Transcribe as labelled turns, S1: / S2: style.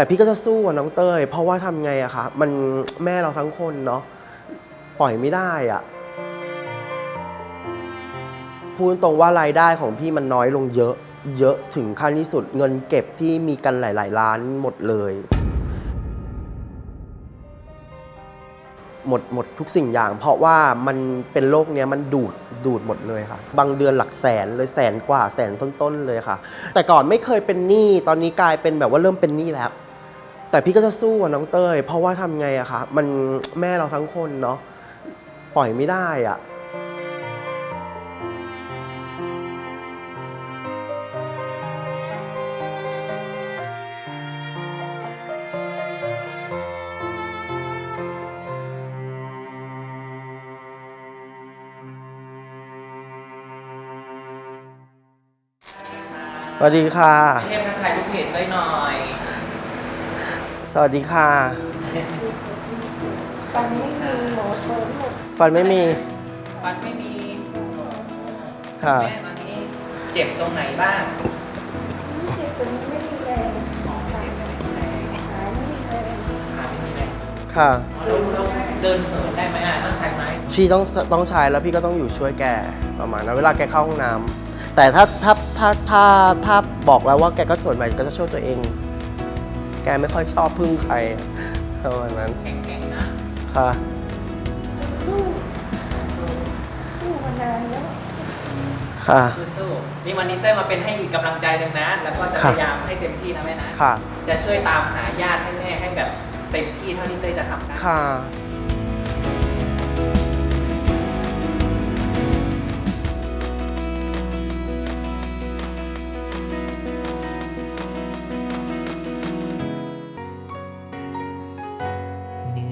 S1: แต่พี่ก็จะสู้กับน้องเต้ย เพราะว่าทำไงอะคะ มันแม่เราทั้งคนเนาะปล่อยไม่ได้อะพูดตรงว่ารายได้ของพี่มันน้อยลงเยอะ เยอะถึงขั้นที่สุดเงินเก็บที่มีกันหลาย ๆ ล้านหมดเลย หมดหมดทุกสิ่งอย่าง เพราะว่ามันเป็นโรคเนี้ยมันดูดดูดหมดเลยค่ะ บางเดือนหลักแสนเลยแสนกว่าแสนต้น ๆ เลยค่ะ แต่ก่อนไม่เคยเป็นหนี้ตอนนี้กลายเป็นแบบว่าเริ่มเป็นหนี้แล้ว แต่พี่ก็จะสู้กับน้องเต้ย เพราะว่าทำไงอะคะมันแม่เราทั้งคนเนาะปล่อยไม่ได้อะสวัสดีค่ะ
S2: เรียกทักทายลูกเพจได้หน่อย
S1: สวัสดีค่ะ
S3: ฟันไม่มีหมอเปิดหมด
S1: ฟันไม่มี
S2: ฟันไม่มี
S1: ค่ะ
S2: แม่ตอนนี้เจ็บตรงไหนบ้าง
S3: ไม่ใช่ตัวนี้ไม่มีแรง
S2: อ๋อเจ็บไม่มีแรง
S3: ขาไม่มีแรง
S2: ขาไม่มีแรง
S1: ค่ะ
S2: เราเราเดินเหินได้ไหมอะต้องใช้ไม้
S1: พี่ต้องต้องใช้แล้วพี่ก็ต้องอยู่ช่วยแกประมาณนั้นเวลาแกเข้าห้องน้ำแต่ถ้าถ้าถ้าถ้าถ้าบอกแล้วว่าแกก็ส่วนใหญ่ก็จะช่วยตัวเอง แกไม่ค่อยชอบพึ่งใครประมาณนั้น
S2: แข็งๆนะ
S1: ค่ะ
S3: สู้สู้มานานแล้ว
S1: ค่ะ
S2: สู้ๆนี่วันนี้เต้ยมาเป็นให้อีกกำลังใจหนึ่งนะ แล้วก็จะพ
S1: ค่ะ
S2: ยายามให้เต็มที่นะแม่นะ
S1: ค่ะ
S2: จะช่วยตามหาญาติให้แม่ให้แบบเต็มที่เท่าที่เต้ยจะทำได้
S1: ค่ะ